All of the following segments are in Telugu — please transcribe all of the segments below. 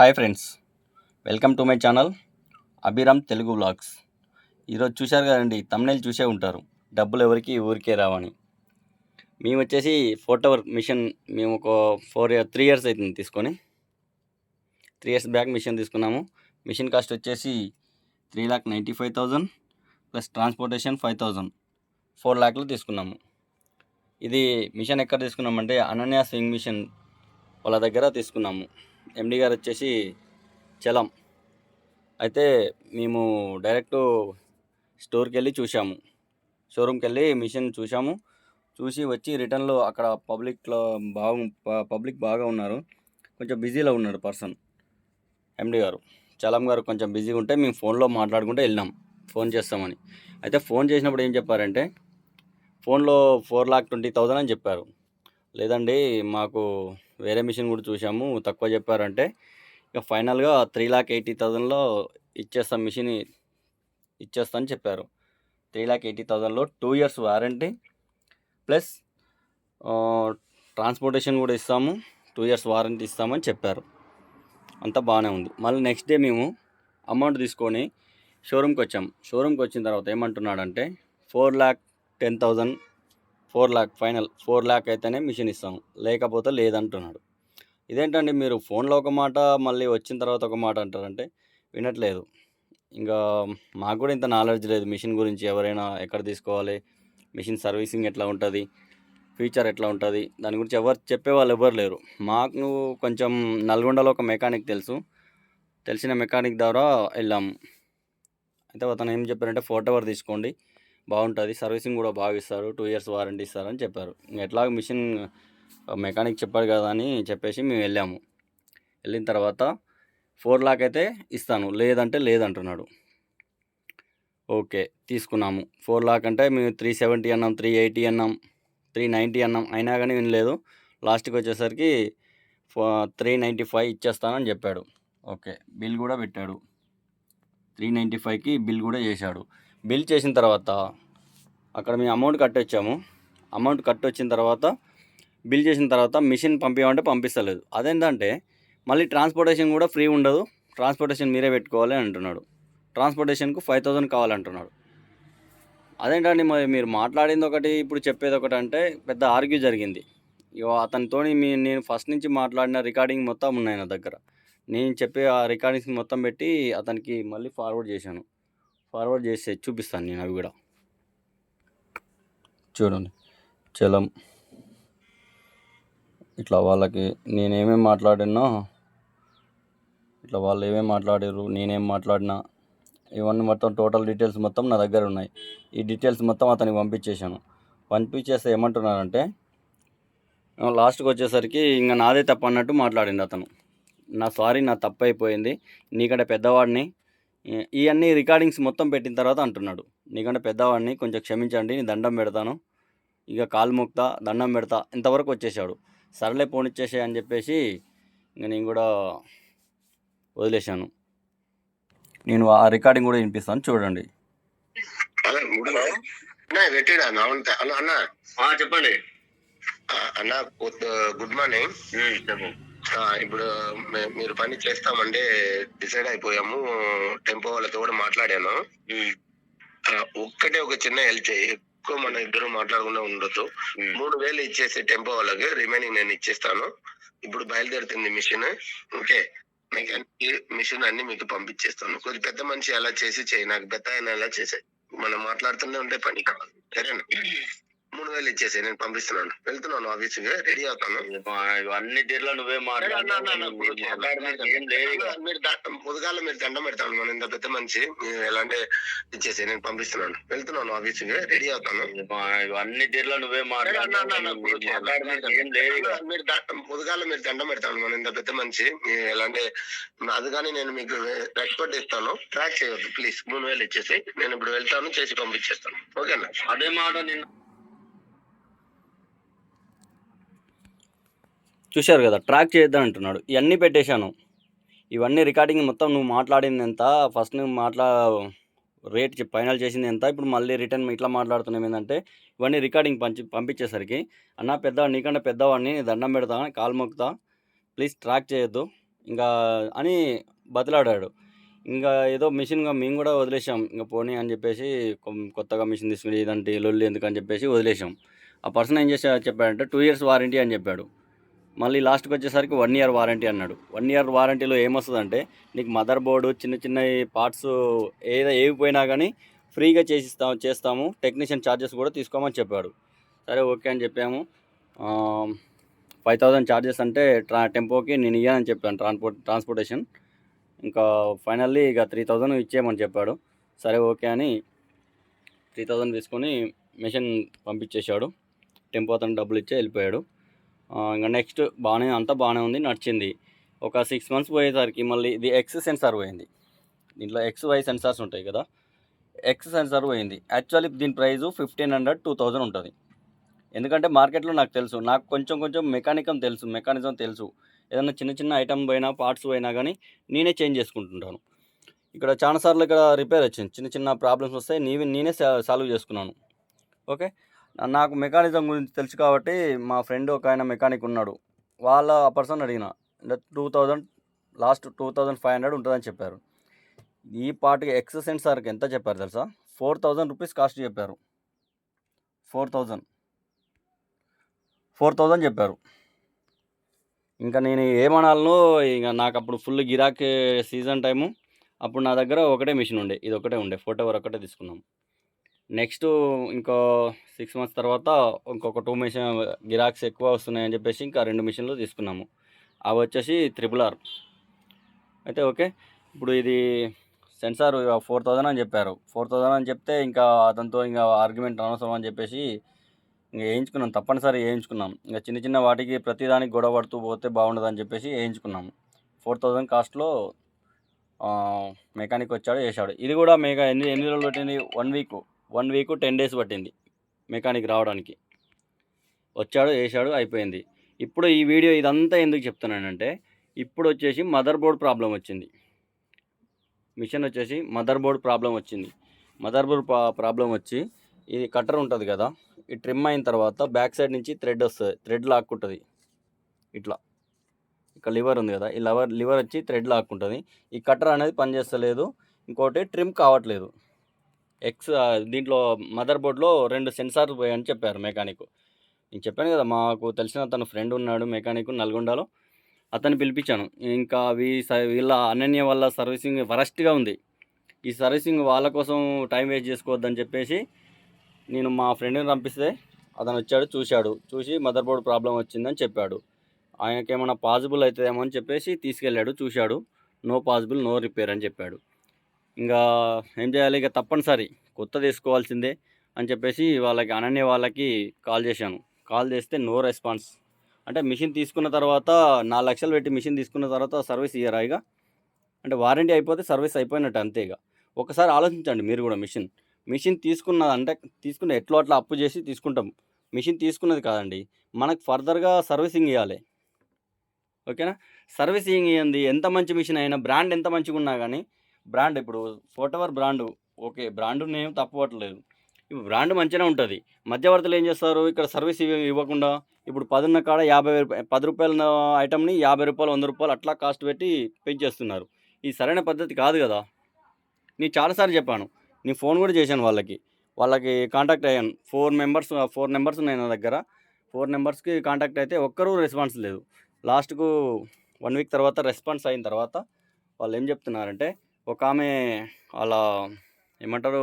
Hi friends welcome to my channel Abhiram Telugu vlogs. ఈరోజు చూశారు కదండి తమ్నైల్ చూసే ఉంటారు. డబ్బులు ఎవరికి ఊరికే రావని. మేము వచ్చేసి ఫోటో మిషన్ మేము ఒక ఫోర్ ఇయర్ త్రీ ఇయర్స్ అవుతుంది తీసుకొని. త్రీ ఇయర్స్ బ్యాక్ మిషన్ తీసుకున్నాము. మిషన్ కాస్ట్ వచ్చేసి three lakh ninety five thousand plus transportation five thousand four ల్యాక్లు తీసుకున్నాము. ఇది మిషన్ ఎక్కడ తీసుకున్నామంటే అనన్య స్వింగ్ మిషన్ వాళ్ళ దగ్గర తీసుకున్నాము. ఎండి గారు వచ్చేసి చలం. అయితే మేము డైరెక్ట్ స్టోర్కి వెళ్ళి చూసాము షోరూమ్కి వెళ్ళి మిషన్ చూసాము చూసి వచ్చి రిటర్న్లో అక్కడ పబ్లిక్లో బాగు పబ్లిక్ బాగా ఉన్నారు. కొంచెం బిజీలో ఉన్నాడు పర్సన్ ఎండి గారు. చలం గారు కొంచెం బిజీగా ఉంటే మేము ఫోన్లో మాట్లాడుకుంటే వెళ్ళాం. ఫోన్ చేస్తామని. అయితే ఫోన్ చేసినప్పుడు ఏం చెప్పారంటే ఫోన్లో ఫోర్ లాక్ ట్వంటీ థౌజండ్ అని చెప్పారు. లేదండి మాకు వేరే మిషన్ కూడా చూసాము తక్కువ చెప్పారంటే ఇక ఫైనల్గా త్రీ లాక్ ఎయిటీ థౌజండ్లో ఇచ్చేస్తాం మిషన్ ఇచ్చేస్తా అని చెప్పారు. త్రీ లాక్ ఎయిటీ థౌజండ్లో two years warranty. Plus transportation కూడా ఇస్తాము. టూ ఇయర్స్ వారంటీ ఇస్తామని చెప్పారు. అంతా బాగానే ఉంది. మళ్ళీ నెక్స్ట్ డే మేము అమౌంట్ తీసుకొని షోరూమ్కి వచ్చాం. షోరూమ్కి వచ్చిన తర్వాత ఏమంటున్నాడంటే four lakh ten thousand four lakh final four lakh అయితేనే మిషన్ ఇస్తాము లేకపోతే లేదంటున్నాడు. ఇదేంటండి మీరు ఫోన్లో ఒక మాట మళ్ళీ వచ్చిన తర్వాత ఒక మాట అంటారంటే వినట్లేదు. ఇంకా మాకు కూడా ఇంత నాలెడ్జ్ లేదు మిషన్ గురించి ఎవరైనా ఎక్కడ తీసుకోవాలి మిషన్ సర్వీసింగ్ ఎట్లా ఉంటుంది ఫీచర్ ఎట్లా ఉంటుంది దాని గురించి ఎవరు చెప్పేవాళ్ళు ఎవరు లేరు. మాకు కొంచెం నల్గొండలో ఒక మెకానిక్ తెలుసు తెలిసిన మెకానిక్ ద్వారా వెళ్ళాము. అయితే అతను ఏం చెప్పారంటే ఫోటో ఎవరు తీసుకోండి బాగుంటుంది. సర్వీసింగ్ కూడా బాగా ఇస్తారు టూ ఇయర్స్ వారంటీ ఇస్తారని చెప్పారు. ఎట్లాగ మిషన్ మెకానిక్ చెప్పాడు కదా అని చెప్పేసి మేము వెళ్ళాము. వెళ్ళిన తర్వాత ఫోర్ లాక్ అయితే ఇస్తాను. లేదంటే లేదంటున్నాడు. ఓకే తీసుకున్నాము. ఫోర్ లాక్ అంటే మేము త్రీ సెవెంటీ అన్నాం త్రీ ఎయిటీ అన్నాం త్రీ నైంటీ అన్నాం. అయినా కానీ వినలేదు. లాస్ట్కి వచ్చేసరికి త్రీ నైంటీ ఫైవ్ ఇచ్చేస్తానని చెప్పాడు. ఓకే బిల్ కూడా పెట్టాడు. త్రీ నైంటీ ఫైవ్కి బిల్ కూడా చేశాడు. బిల్ చేసిన తర్వాత అక్కడ మేము అమౌంట్ కట్టొచ్చాము. అమౌంట్ కట్టొచ్చిన తర్వాత బిల్ చేసిన తర్వాత మిషన్ పంపించమంటే పంపిస్తలేదు. అదేంటంటే మళ్ళీ ట్రాన్స్పోర్టేషన్ కూడా ఫ్రీ ఉండదు. ట్రాన్స్పోర్టేషన్ మీరే పెట్టుకోవాలి అంటున్నాడు. ట్రాన్స్పోర్టేషన్కు ఫైవ్ థౌజండ్ కావాలంటున్నాడు అదేంటండి మరి మీరు మాట్లాడింది ఒకటి ఇప్పుడు చెప్పేది ఒకటి అంటే పెద్ద ఆర్గ్యూ జరిగింది. ఇక అతనితో మీ నేను ఫస్ట్ నుంచి మాట్లాడిన రికార్డింగ్ మొత్తం ఉన్నాయి నా దగ్గర. నేను చెప్పే ఆ రికార్డింగ్స్ మొత్తం పెట్టి అతనికి మళ్ళీ ఫార్వర్డ్ చేశాను. ఫార్వర్డ్ చేసి చూపిస్తాను నేను అవి కూడా. చూడండి. చలం. ఇట్లా వాళ్ళకి నేనేమేమి మాట్లాడినో ఇట్లా వాళ్ళు ఏమేమి మాట్లాడారు నేనేం మాట్లాడినా ఇవన్నీ మొత్తం టోటల్ డీటెయిల్స్ మొత్తం నా దగ్గర ఉన్నాయి. ఈ డీటెయిల్స్ మొత్తం అతనికి పంపించేశాను. పంపించేస్తే ఏమంటున్నారంటే లాస్ట్కి వచ్చేసరికి ఇంకా నాదే తప్పు అన్నట్టు మాట్లాడింది అతను. నా సారీ నా తప్పు అయిపోయింది. నీకంటే పెద్దవాడిని ఇవన్నీ రికార్డింగ్స్ మొత్తం పెట్టిన తర్వాత అంటున్నాడు. నీకంటే పెద్దవాడిని కొంచెం క్షమించండి నీ దండం పెడతాను. ఇక కాలు మొక్తా దండం పెడతా. ఇంతవరకు వచ్చేసాడు. సర్లే పోనిచ్చేసే అని చెప్పేసి ఇంక నేను కూడా వదిలేశాను. నేను ఆ రికార్డింగ్ కూడా వినిపిస్తాను. చూడండి. అలా మూడు అన్న పెట్టాడు అన్న అవును అన్న అన్న. చెప్పండి. అన్న గుడ్ మార్నింగ్. ఇప్పుడు మీరు పని చేస్తామంటే డిసైడ్ అయిపోయాము. టెంపో వాళ్ళతో కూడా మాట్లాడాను. ఒక్కటే ఒక చిన్న హెల్ప్ చేయి. ఎక్కువ మన ఇద్దరు మాట్లాడకుండా ఉండొద్దు. మూడు వేలు ఇచ్చేసి టెంపో వాళ్ళకి రిమైనింగ్ నేను ఇచ్చేస్తాను. ఇప్పుడు బయలుదేరుతుంది మిషన్ ఓకే. మీకు అన్ని మిషన్ అన్ని మీకు పంపించేస్తాను. కొద్ది పెద్ద మనిషి ఎలా చేసి చేయి. నాకు పెద్ద ఆయన ఎలా చేసే మనం మాట్లాడుతూనే ఉంటే పని కావాలి సరేనా? మూడు వేలు ఇచ్చేసి నేను పంపిస్తున్నాను. వెళ్తున్నాను ఆఫీస్కి రెడీ అవుతాను. అన్ని తీర్లో నువ్వే. మీరు ముదగాల మీరు దండం పెడతాను మన ఇంత పెద్ద మనిషి. మీరు ఎలాంటి ఇచ్చేసి నేను పంపిస్తున్నాను. వెళ్తున్నాను ఆఫీస్కి రెడీ అవుతాను. అన్ని తీర్లో నువ్వే. మీరు ముదగాల మీరు దండం పెడతాను మన ఇంత పెద్ద మనిషి. మీరు ఎలాంటి అది కానీ నేను మీకు రెస్పెక్ట్ ఇస్తాను. ట్రాక్ చేయొద్దు ప్లీజ్. మూడు వేలు ఇచ్చేసి నేను ఇప్పుడు వెళ్తాను చేసి పంపించేస్తాను. ఓకేనా? అదే మాట నిన్న చూశారు కదా ట్రాక్ చేయొద్దని అంటున్నాడు. ఇవన్నీ పెట్టేశాను. ఇవన్నీ రికార్డింగ్ మొత్తం నువ్వు మాట్లాడింది ఎంత? ఫస్ట్ నువ్వు మాట్లా రేట్ ఫైనల్ చేసింది ఎంత? ఇప్పుడు మళ్ళీ రిటర్న్ ఇట్లా మాట్లాడుతున్నాం ఏంటంటే ఇవన్నీ రికార్డింగ్ పంచి పంపించేసరికి అన్న పెద్ద నీకంటే పెద్దవాడిని దండం పెడతా కాలు మొక్కుతా ప్లీజ్ ట్రాక్ చేయొద్దు. ఇంకా అని బతిలాడాడు. ఇంకా ఏదో మిషన్ మేము కూడా వదిలేసాం ఇంకా పోనీ అని చెప్పేసి కొం- కొత్తగా మిషన్ తీసుకుని ఇదంటే లొల్లి ఎందుకని చెప్పేసి వదిలేసాం ఆ పర్సన్ ఏం చేసా చెప్పాడంటే టూ ఇయర్స్ వారంటీ అని చెప్పాడు. మళ్ళీ లాస్ట్కి వచ్చేసరికి వన్ ఇయర్ వారంటీ అన్నాడు. వన్ ఇయర్ వారంటీలో ఏమొస్తుందంటే నీకు మదర్ బోర్డు చిన్న చిన్న పార్ట్స్ ఏదో ఏవి పోయినా కానీ ఫ్రీగా చేసిస్తాం చేస్తాము. టెక్నీషియన్ ఛార్జెస్ కూడా తీసుకోమని చెప్పాడు. సరే ఓకే అని చెప్పాము. ఫైవ్ థౌజండ్ ఛార్జెస్ అంటే ట్రా టెంపోకి నేను ఇయ్యానని చెప్పాను ట్రాన్స్పోర్ట్ ట్రాన్స్పోర్టేషన్. ఇంకా ఫైనల్లీ ఇక త్రీ థౌజండ్ ఇచ్చేయమని చెప్పాడు. సరే ఓకే అని త్రీ థౌజండ్ తీసుకొని మిషన్ పంపించేశాడు. టెంపో అతను డబ్బులు ఇచ్చి వెళ్ళిపోయాడు. ఇంకా నెక్స్ట్ బాగానే అంతా బాగానే ఉంది నడిచింది. ఒక సిక్స్ మంత్స్ పోయేసరికి మళ్ళీ ఇది ఎక్స్ సెన్సార్ పోయింది. దీంట్లో ఎక్స్ వై సెన్సార్స్ ఉంటాయి కదా. ఎక్స్ సెన్సార్ పోయింది. యాక్చువల్లీ దీని price fifteen hundred two thousand ఉంటుంది. ఎందుకంటే మార్కెట్లో నాకు తెలుసు నాకు కొంచెం కొంచెం మెకానికం తెలుసు మెకానిజం తెలుసు. ఏదైనా చిన్న చిన్న ఐటమ్ పోయినా పార్ట్స్ పోయినా కానీ నేనే చేంజ్ చేసుకుంటుంటాను. ఇక్కడ చాలాసార్లు ఇక్కడ రిపేర్ వచ్చింది. చిన్న చిన్న ప్రాబ్లమ్స్ వస్తాయి నీవి నేనే సాల్వ్ చేసుకున్నాను. ఓకే నాకు మెకానిజం గురించి తెలుసు కాబట్టి మా ఫ్రెండ్ ఒక ఆయన మెకానిక్ ఉన్నాడు. వాళ్ళ ఆ పర్సన్ అడిగిన two thousand last two thousand five hundred ఉంటుందని చెప్పారు. ఈ పార్ట్కి ఎక్స్ సెన్సార్కి ఎంత చెప్పారు తెలుసా? ఫోర్ థౌజండ్ రూపీస్ కాస్ట్ చెప్పారు. Four thousand. ఫోర్ థౌజండ్ చెప్పారు. ఇంకా నేను ఏమనాలను ఇంకా నాకు అప్పుడు ఫుల్ గిరాకీ సీజన్ టైము. అప్పుడు నా దగ్గర ఒకటే మిషన్ ఉండే ఇది ఒకటే ఉండే ఫోటో ఒకటే తీసుకున్నాం. నెక్స్ట్ ఇంకో సిక్స్ మంత్స్ తర్వాత ఇంకొక టూ మిషన్ గిరాక్స్ ఎక్కువ వస్తున్నాయని చెప్పేసి ఇంకా రెండు మిషన్లు తీసుకున్నాము. అవి వచ్చేసి త్రిపుల్ ఆర్. అయితే ఓకే ఇప్పుడు ఇది సెన్సార్ ఫోర్ థౌజండ్ అని చెప్పారు. ఫోర్ థౌజండ్ అని చెప్తే ఇంకా అతనితో ఇంకా ఆర్గ్యుమెంట్ అనవసరం అని చెప్పేసి ఇంకా వేయించుకున్నాం. తప్పనిసరి వేయించుకున్నాం. ఇంకా చిన్న చిన్న వాటికి ప్రతిదానికి గొడవ పడుతూ పోతే బాగుండదని చెప్పేసి వేయించుకున్నాము. ఫోర్ థౌజండ్ కాస్ట్లో మెకానిక్ వచ్చాడు వేసాడు. ఇది కూడా మెగా ఎన్ని ఎన్ని రోజులు పెట్టింది? One week. One week ten days పట్టింది మెకానిక్ రావడానికి. వచ్చాడు వేసాడు అయిపోయింది. ఇప్పుడు ఈ వీడియో ఇదంతా ఎందుకు చెప్తున్నానంటే ఇప్పుడు వచ్చేసి మదర్ బోర్డ్ ప్రాబ్లం వచ్చింది. మిషన్ వచ్చేసి మదర్ బోర్డ్ ప్రాబ్లం వచ్చింది. మదర్ బోర్డ్ ప్రాబ్లం వచ్చి ఇది కట్టర్ ఉంటుంది కదా ఈ ట్రిమ్ అయిన తర్వాత బ్యాక్ సైడ్ నుంచి థ్రెడ్ వస్తుంది థ్రెడ్ లాక్కుంటుంది. ఇట్లా. ఇక్కడ లివర్ ఉంది కదా ఈ లవర్ లివర్ వచ్చి థ్రెడ్ లాక్కుంటుంది. ఈ కట్టర్ అనేది పనిచేస్తలేదు ఇంకోటి ట్రిమ్ కావట్లేదు. ఎక్స్ దీంట్లో మదర్ బోర్డ్లో రెండు సెన్సార్ పోయాయని చెప్పారు మెకానిక్. నేను చెప్పాను కదా మాకు తెలిసిన తన ఫ్రెండ్ ఉన్నాడు మెకానిక్ నల్గొండలో. అతన్ని పిలిపించాను. ఇంకా వీ స- వీళ్ళ అనన్య వల్ల సర్వీసింగ్ వరస్ట్గా ఉంది. ఈ సర్వీసింగ్ వాళ్ళ కోసం టైం వేస్ట్ చేసుకోవద్దని చెప్పేసి నేను మా ఫ్రెండ్ని పంపిస్తే అతను వచ్చాడు చూశాడు. చూసి మదర్ బోర్డ్ ప్రాబ్లం వచ్చిందని చెప్పాడు. ఆయనకి ఏమైనా అవుతుందేమో అని చెప్పేసి తీసుకెళ్ళాడు చూశాడు. నో పాజిబుల్ నో రిపేర్ అని చెప్పాడు. ఇంకా ఏం చేయాలి? ఇక తప్పనిసరి కొత్త తీసుకోవాల్సిందే అని చెప్పేసి వాళ్ళకి అనన్య వాళ్ళకి కాల్ చేశాను. కాల్ చేస్తే నో రెస్పాన్స్. అంటే మిషన్ తీసుకున్న తర్వాత నాలుగు లక్షలు పెట్టి మిషన్ తీసుకున్న తర్వాత సర్వీస్ ఇయ్యరా ఇక? అంటే వారంటీ అయిపోతే సర్వీస్ అయిపోయినట్టు అంతే ఇక. ఒకసారి ఆలోచించండి మీరు కూడా మిషన్. మిషన్ తీసుకున్న అంటే తీసుకున్న ఎట్లా అట్లా అప్పు చేసి తీసుకుంటాం. మిషన్ తీసుకున్నది కాదండి. మనకు ఫర్దర్గా సర్వీసింగ్ ఇవ్వాలి ఓకేనా? సర్వీసింగ్ ఇవ్వండి ఎంత మంచి మిషన్ అయినా బ్రాండ్ ఎంత మంచిగా ఉన్నా కానీ బ్రాండ్ ఇప్పుడు ఫోటోవర్ బ్రాండు. ఓకే బ్రాండ్ నేమ్ తప్పవట్లేదు ఇప్పుడు బ్రాండ్ మంచిగానే ఉంటుంది. మధ్యవర్తులు ఏం చేస్తారు? ఇక్కడ సర్వీస్ ఇవ్వకుండా ఇప్పుడు పదున్న కాడ యాభై రూపాయ పది రూపాయల ఐటమ్ని యాభై రూపాయలు వంద రూపాయలు అట్లా కాస్ట్ పెట్టి పెంచేస్తున్నారు. ఇది సరైన పద్ధతి కాదు కదా? నేను చాలాసార్లు చెప్పాను. నీ ఫోన్ కూడా చేశాను వాళ్ళకి. వాళ్ళకి కాంటాక్ట్ అయ్యాను. ఫోర్ మెంబర్స్ ఫోర్ నెంబర్స్ ఉన్నాయి నా దగ్గర. ఫోర్ నెంబర్స్కి కాంటాక్ట్ అయితే ఒక్కరూ రెస్పాన్స్ లేదు. లాస్ట్కు వన్ వీక్ తర్వాత రెస్పాన్స్ అయిన తర్వాత వాళ్ళు ఏం చెప్తున్నారంటే ఒక ఆమె వాళ్ళ ఏమంటారు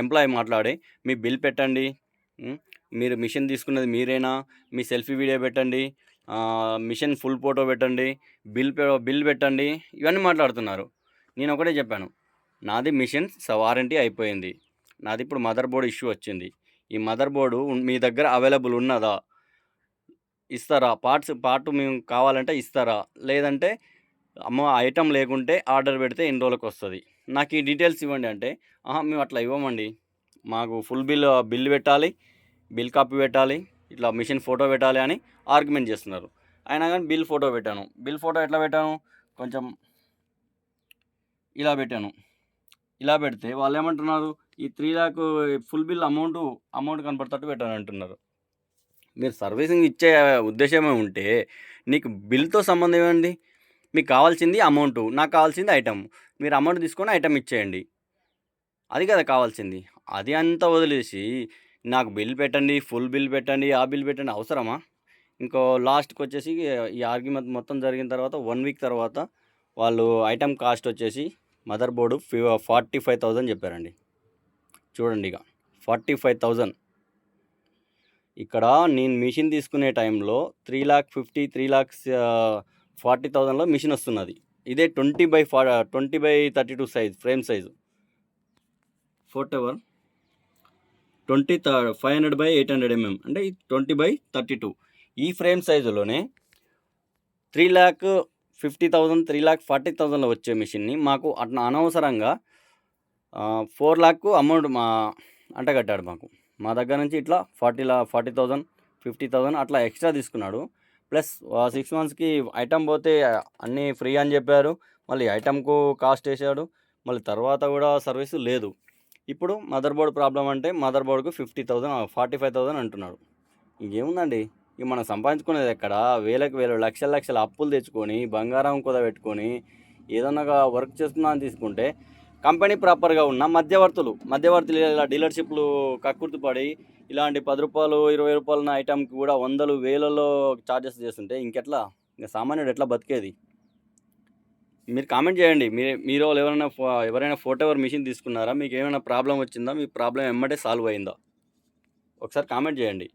ఎంప్లాయీ మాట్లాడి మీ బిల్ పెట్టండి మీరు మిషన్ తీసుకున్నది మీరేనా మీ సెల్ఫీ వీడియో పెట్టండి మిషన్ ఫుల్ ఫోటో పెట్టండి బిల్ బిల్ పెట్టండి ఇవన్నీ మాట్లాడుతున్నారు. నేను ఒకటే చెప్పాను నాది మిషన్ వారంటీ అయిపోయింది. నాది ఇప్పుడు మదర్ బోర్డు ఇష్యూ వచ్చింది. ఈ మదర్ బోర్డు మీ దగ్గర అవైలబుల్ ఉన్నదా? ఇస్తారా? పార్ట్స్ పార్ట్ మేము కావాలంటే ఇస్తారా? లేదంటే అమ్మ ఐటమ్ లేకుంటే ఆర్డర్ పెడితే ఎన్ని రోజులకు వస్తుంది నాకు ఈ డీటెయిల్స్ ఇవ్వండి అంటే ఆహా మేము అట్లా ఇవ్వమండి. మాకు ఫుల్ బిల్ బిల్ పెట్టాలి బిల్ కాపీ పెట్టాలి ఇట్లా మిషన్ ఫోటో పెట్టాలి అని ఆర్గ్యుమెంట్ చేస్తున్నారు. అయినా కానీ బిల్ ఫోటో పెట్టాను. బిల్ ఫోటో ఎట్లా పెట్టాను? కొంచెం ఇలా పెట్టాను. ఇలా పెడితే వాళ్ళు ఏమంటున్నారు? ఈ three lakh full bill amount amount కనపడతట్టు పెట్టాను అంటున్నారు. మీరు సర్వీసింగ్ ఇచ్చే ఉద్దేశమే ఉంటే నీకు బిల్తో సంబంధం ఏమండి? మీకు కావాల్సింది అమౌంట్. నాకు కావాల్సింది ఐటమ్. మీరు అమౌంట్ తీసుకొని ఐటమ్ ఇచ్చేయండి. అది కదా కావాల్సింది. అది అంతా వదిలేసి నాకు బిల్ పెట్టండి ఫుల్ బిల్ పెట్టండి ఆ బిల్ పెట్టండి అవసరమా? ఇంకో లాస్ట్కి వచ్చేసి ఈ ఆర్గ్యుమెంట్ మొత్తం జరిగిన తర్వాత వన్ వీక్ తర్వాత వాళ్ళు ఐటమ్ కాస్ట్ వచ్చేసి mother board forty five thousand చెప్పారండి. చూడండి ఇక. ఫార్టీ ఫైవ్ థౌజండ్ ఇక్కడ నేను మిషన్ తీసుకునే టైంలో three lakh fifty three lakhs forty థౌజండ్లో మిషన్ వస్తున్నది. ఇదే ట్వంటీ బై ఫా twenty by thirty two size frame size. Fort ever twenty five hundred by eight hundred MM అంటే ట్వంటీ బై థర్టీ టూ. ఈ frame సైజులోనే three lakh fifty thousand three lakh forty థౌజండ్లో వచ్చే మిషన్ని మాకు అట్లా అనవసరంగా ఫోర్ ల్యాక్ అమౌంట్ మా అంటగట్టాడు మాకు. మా దగ్గర నుంచి ఇట్లా ఫార్టీ లా ఫార్టీ థౌజండ్ ఫిఫ్టీ థౌజండ్ అట్లా ఎక్స్ట్రా తీసుకున్నాడు. ప్లస్ సిక్స్ మంత్స్కి ఐటమ్ పోతే అన్నీ ఫ్రీ అని చెప్పారు. మళ్ళీ ఐటమ్కు కాస్ట్ వేసాడు. మళ్ళీ తర్వాత కూడా సర్వీస్ లేదు. ఇప్పుడు మదర్ బోర్డ్ ప్రాబ్లం అంటే మదర్ బోర్డుకు fifty thousand forty five thousand అంటున్నాడు. ఇంకేముందండి? ఇక మనం సంపాదించుకునేది ఎక్కడ? వేలకు వేలు లక్షల లక్షల అప్పులు తెచ్చుకొని బంగారం కుదబెట్టుకొని ఏదన్నా వర్క్ చేస్తున్నా అని తీసుకుంటే కంపెనీ ప్రాపర్గా ఉన్న మధ్యవర్తులు మధ్యవర్తులు ఇలా డీలర్షిప్లు కక్కుర్తి పడి ఇలాంటి పది రూపాయలు ఇరవై రూపాయల ఉన్న ఐటమ్కి కూడా వందలు వేలలో ఛార్జెస్ చేస్తుంటే ఇంకెట్లా? ఇంకా సామాన్యుడు ఎట్లా బతికేది? మీరు కామెంట్ చేయండి. మీరు మీరు వాళ్ళు ఎవరైనా ఫో- ఎవరైనా ఫోటో ఎవరు మిషన్ తీసుకున్నారా? మీకు ఏమైనా ప్రాబ్లం వచ్చిందా? మీ ప్రాబ్లం ఎమ్మటే సాల్వ్ అయిందా? ఒకసారి కామెంట్ చేయండి.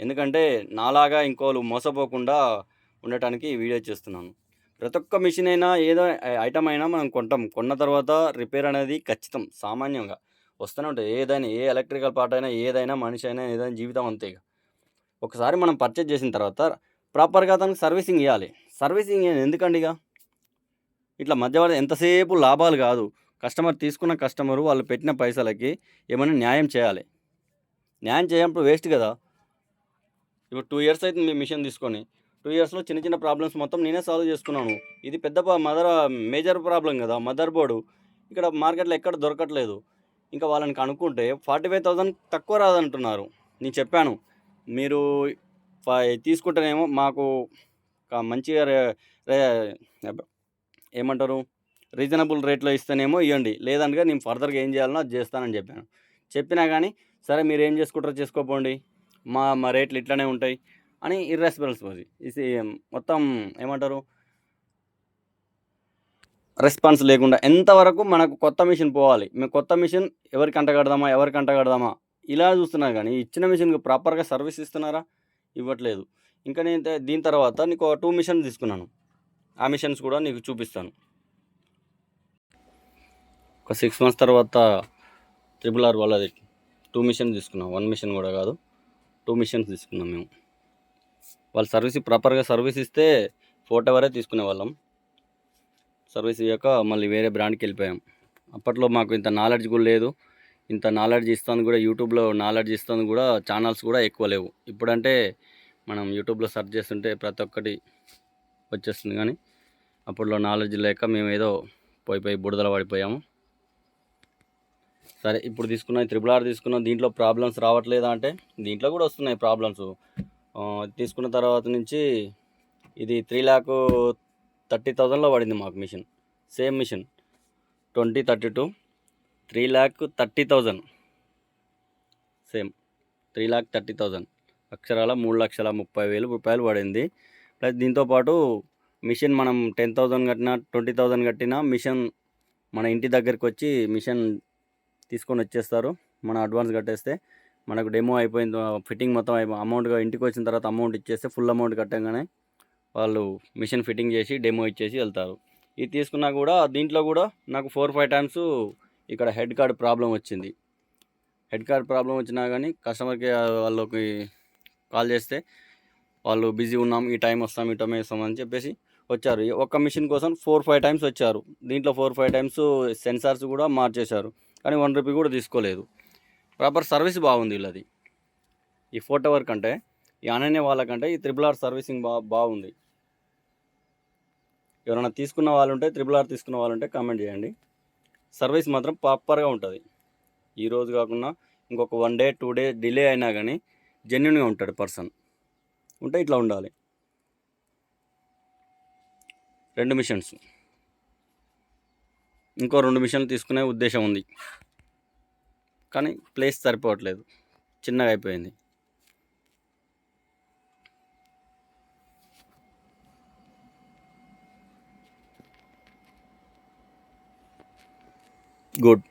ఎందుకంటే నాలాగా ఇంకోళ్ళు మోసపోకుండా ఉండటానికి వీడియో చేస్తున్నాను. ప్రతి ఒక్క మిషన్ అయినా ఏదో ఐటమ్ అయినా మనం కొంటాం. కొన్న తర్వాత రిపేర్ అనేది ఖచ్చితం సామాన్యంగా. వస్తూనే ఉంటుంది ఏదైనా ఏ ఎలక్ట్రికల్ పార్ట్ అయినా ఏదైనా మనిషి అయినా ఏదైనా జీవితం అంతే ఒకసారి మనం పర్చేజ్ చేసిన తర్వాత ప్రాపర్గా అతనికి సర్వీసింగ్ ఇవ్వాలి సర్వీసింగ్ ఎందుకండి ఇక? ఇట్లా మధ్యవర్తి ఎంతసేపు లాభాలు కాదు. కస్టమర్ తీసుకున్న కస్టమరు వాళ్ళు పెట్టిన పైసలకి ఏమైనా న్యాయం చేయాలి. న్యాయం చేయనప్పుడు వేస్ట్ కదా. ఇప్పుడు టూ ఇయర్స్ అయితే మీ మిషన్ తీసుకొని. టూ ఇయర్స్లో చిన్న చిన్న ప్రాబ్లమ్స్ మొత్తం నేనే సాల్వ్ చేసుకున్నాను. ఇది పెద్ద మదర్ మేజర్ ప్రాబ్లం కదా. Mother board. ఇక్కడ మార్కెట్లో ఎక్కడ దొరకట్లేదు. ఇంకా వాళ్ళని కనుక్కుంటే ఫార్టీ ఫైవ్ థౌజండ్ తక్కువ రాదంటున్నారు. నేను చెప్పాను. మీరు తీసుకుంటేనేమో మాకు ఒక మంచిగా రే- రే- ఏమంటారు? రీజనబుల్ రేట్లో ఇస్తేనేమో ఇవ్వండి లేదంటే నేను ఫర్దర్గా ఏం చేయాలనో అది చేస్తానని చెప్పాను. చెప్పినా కానీ సరే మీరు ఏం చేసుకుంటారో చేసుకోపోండి. మా మా రేట్లు ఇట్లానే ఉంటాయి అని ఇర్రెస్పాన్సిబిలిటీ ఇది మొత్తం ఏమంటారు? రెస్పాన్స్ లేకుండా ఎంతవరకు మనకు కొత్త మిషన్ పోవాలి? మేము కొత్త మిషన్ ఎవరికి అంటగడదామా ఎవరికి అంటగడదామా ఇలా చూస్తున్నారు కానీ ఇచ్చిన మిషన్కి ప్రాపర్గా సర్వీస్ ఇస్తున్నారా? ఇవ్వట్లేదు. ఇంకా నేను దీని తర్వాత నీకు టూ మిషన్ తీసుకున్నాను. ఆ మిషన్స్ కూడా నీకు చూపిస్తాను. ఒక సిక్స్ మంత్స్ తర్వాత ట్రిపుల్ ఆర్ వాళ్ళది. టూ మిషన్ తీసుకున్నాం. వన్ మిషన్ కూడా కాదు. టూ మిషన్స్ తీసుకున్నాం మేము. వాళ్ళు సర్వీస్ ప్రాపర్గా సర్వీస్ ఇస్తే ఫోటో వరే తీసుకునే వాళ్ళం. సర్వీస్ ఇవ్వక మళ్ళీ వేరే బ్రాండ్కి వెళ్ళిపోయాం. అప్పట్లో మాకు ఇంత నాలెడ్జ్ కూడా లేదు. ఇంత నాలెడ్జ్ ఇస్తాను కూడా యూట్యూబ్లో నాలెడ్జ్ ఇస్తాను కూడా ఛానల్స్ కూడా ఎక్కువ లేవు. ఇప్పుడంటే మనం యూట్యూబ్లో సెర్చ్ చేస్తుంటే ప్రతి ఒక్కటి వచ్చేస్తుంది కానీ అప్పట్లో నాలెడ్జ్ లేక మేము ఏదో పోయి పోయి బుడదల పడిపోయాము. సరే ఇప్పుడు తీసుకున్న త్రిబుల్ ఆర్ తీసుకున్నాం. దీంట్లో ప్రాబ్లమ్స్ రావట్లేదా అంటే దీంట్లో కూడా వస్తున్నాయి ప్రాబ్లమ్స్ తీసుకున్న తర్వాత నుంచి ఇది త్రీ ల్యాక్ థర్టీ థౌజండ్లో పడింది మాకు machine. Same machine. Twenty thirty two. Three lakh thirty thousand. Same. Three lakh thirty thousand. అక్షరాల మూడు లక్షల ముప్పై వేలు రూపాయలు పడింది. ప్లస్ దీంతోపాటు మిషన్ మనం టెన్ థౌజండ్ కట్టినా ట్వంటీ థౌజండ్ కట్టినా మిషన్ మన ఇంటి దగ్గరికి వచ్చి మిషన్ తీసుకొని వచ్చేస్తారు. మనం అడ్వాన్స్ కట్టేస్తే మనకు డెమో అయిపోయింది. ఫిట్టింగ్ మొత్తం అమౌంట్గా ఇంటికి వచ్చిన తర్వాత అమౌంట్ ఇచ్చేస్తే ఫుల్ అమౌంట్ కట్టంగానే వాళ్ళు మిషన్ ఫిట్టింగ్ చేసి డెమో ఇచ్చేసి వెళ్తారు. ఇది తీసుకున్నా కూడా దీంట్లో కూడా నాకు ఫోర్ ఫైవ్ టైమ్స్ ఇక్కడ హెడ్ కార్డ్ ప్రాబ్లం వచ్చింది. హెడ్ కార్డ్ ప్రాబ్లం వచ్చినా కానీ కస్టమర్కి వాళ్ళకి కాల్ చేస్తే వాళ్ళు బిజీ ఉన్నాం ఈ టైం వస్తాం ఈ టైం వస్తాం అని చెప్పేసి వచ్చారు. ఈ ఒక్క మిషన్ కోసం ఫోర్ ఫైవ్ టైమ్స్ వచ్చారు. దీంట్లో ఫోర్ ఫైవ్ టైమ్స్ సెన్సార్స్ కూడా మార్చేశారు. కానీ వన్ రూపీ కూడా తీసుకోలేదు. ప్రాపర్ సర్వీస్ బాగుంది వీళ్ళది. ఈ ఫోటో వర్క్ అంటే ఈ అనన్య వాళ్ళకంటే ఈ త్రిబుల్ ఆర్ సర్వీసింగ్ బా బాగుంది. ఎవరైనా తీసుకున్న వాళ్ళు ఉంటే త్రిబుల్ ఆర్ తీసుకున్న వాళ్ళు ఉంటే కామెంట్ చేయండి. సర్వీస్ మాత్రం ప్రాపర్గా ఉంటుంది. ఈరోజు కాకుండా ఇంకొక one day two day delay అయినా కానీ జెన్యున్గా ఉంటాడు పర్సన్ ఉంటే ఇట్లా ఉండాలి. రెండు మిషన్స్ ఇంకో రెండు మిషన్లు తీసుకునే ఉద్దేశం ఉంది. కానీ ప్లేస్ సరిపోవట్లేదు. చిన్నగా అయిపోయింది. గుడ్.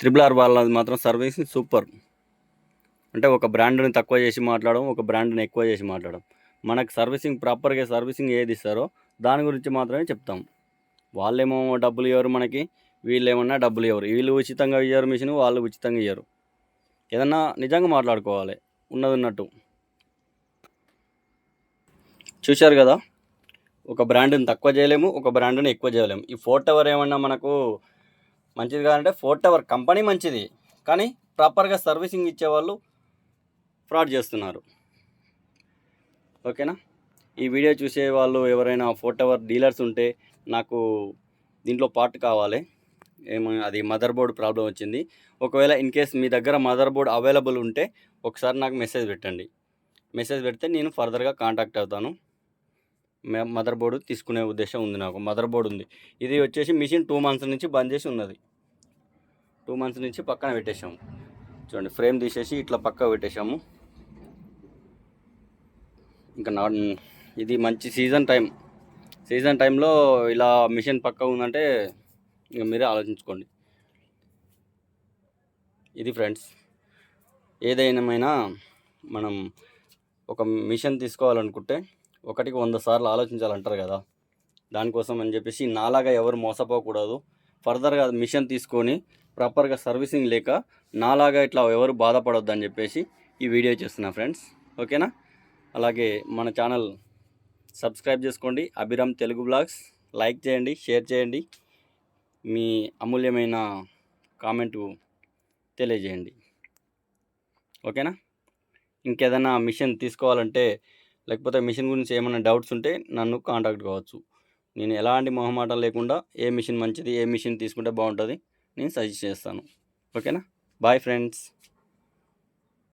త్రిబుల్ ఆర్ వాళ్ళది మాత్రం సర్వీసింగ్ సూపర్. అంటే ఒక బ్రాండ్ని తక్కువ చేసి మాట్లాడడం ఒక బ్రాండ్ని ఎక్కువ చేసి మాట్లాడడం. మనకు సర్వీసింగ్ ప్రాపర్గా సర్వీసింగ్ ఏది ఇస్తారో దాని గురించి మాత్రమే చెప్తాం. వాళ్ళేమో డబ్బులు ఇవ్వరు మనకి వీళ్ళు ఏమన్నా డబ్బులు ఇవ్వరు వీళ్ళు ఉచితంగా ఇయ్యరు మిషన్ వాళ్ళు ఉచితంగా ఇయ్యరు. ఏదన్నా నిజంగా మాట్లాడుకోవాలి ఉన్నది ఉన్నట్టు చూశారు కదా? ఒక బ్రాండ్ని తక్కువ చేయలేము ఒక బ్రాండ్ని ఎక్కువ చేయలేము. ఈ ఫోర్ టవర్ ఏమన్నా మనకు మంచిది కాదంటే ఫోర్ టవర్ కంపెనీ మంచిది. కానీ ప్రాపర్గా సర్వీసింగ్ ఇచ్చేవాళ్ళు ఫ్రాడ్ చేస్తున్నారు. ఓకేనా? ఈ వీడియో చూసే వాళ్ళు ఎవరైనా ఫోర్ టవర్ డీలర్స్ ఉంటే నాకు దీంట్లో పార్ట్ కావాలి. ఏమో అది మదర్ బోర్డ్ ప్రాబ్లం వచ్చింది. ఒకవేళ ఇన్ కేస్ మీ దగ్గర మదర్ బోర్డ్ అవైలబుల్ ఉంటే ఒకసారి నాకు మెసేజ్ పెట్టండి. మెసేజ్ పెడితే నేను ఫర్దర్గా కాంటాక్ట్ అవుతాను. మదర్ బోర్డు తీసుకునే ఉద్దేశం ఉంది నాకు. మదర్ బోర్డు ఉంది. ఇది వచ్చేసి మిషన్ టూ మంత్స్ నుంచి బంద్ చేసి ఉన్నది. టూ మంత్స్ నుంచి పక్కన పెట్టేశాము. చూడండి ఫ్రేమ్ తీసేసి ఇట్లా పక్క పెట్టేశాము. ఇంకా నా ఇది మంచి సీజన్ టైం సీజన్ టైంలో ఇలా మిషన్ పక్క ఉందంటే ఇంకా మీరే ఆలోచించుకోండి. ఇది ఫ్రెండ్స్ ఏదైనా మనం ఒక మిషన్ తీసుకోవాలనుకుంటే ఒకటికి వంద సార్లు ఆలోచించాలంటారు కదా. దానికోసం అని చెప్పేసి నాలాగా ఎవరు మోసపోకూడదు. ఫర్దర్గా మిషన్ తీసుకొని ప్రాపర్గా సర్వీసింగ్ లేక నాలాగా ఇట్లా ఎవరు బాధపడొద్దు అని చెప్పేసి ఈ వీడియో చేస్తున్నా ఫ్రెండ్స్. ఓకేనా? అలాగే మన ఛానల్ సబ్స్క్రైబ్ చేసుకోండి. అభిరామ్ తెలుగు బ్లాగ్స్. లైక్ చేయండి షేర్ చేయండి. మీ అమూల్యమైన కామెంటు తెలియజేయండి. ఓకేనా? ఇంకేదైనా మిషన్ తీసుకోవాలంటే లేకపోతే మిషన్ గురించి ఏమైనా డౌట్స్ ఉంటే నన్ను కాంటాక్ట్ కావచ్చు. నేను ఎలాంటి మొహమాటం లేకుండా ఏ మిషన్ మంచిది ఏ మిషన్ తీసుకుంటే బాగుంటుంది నేను సజెస్ట్ చేస్తాను. ఓకేనా? Bye friends.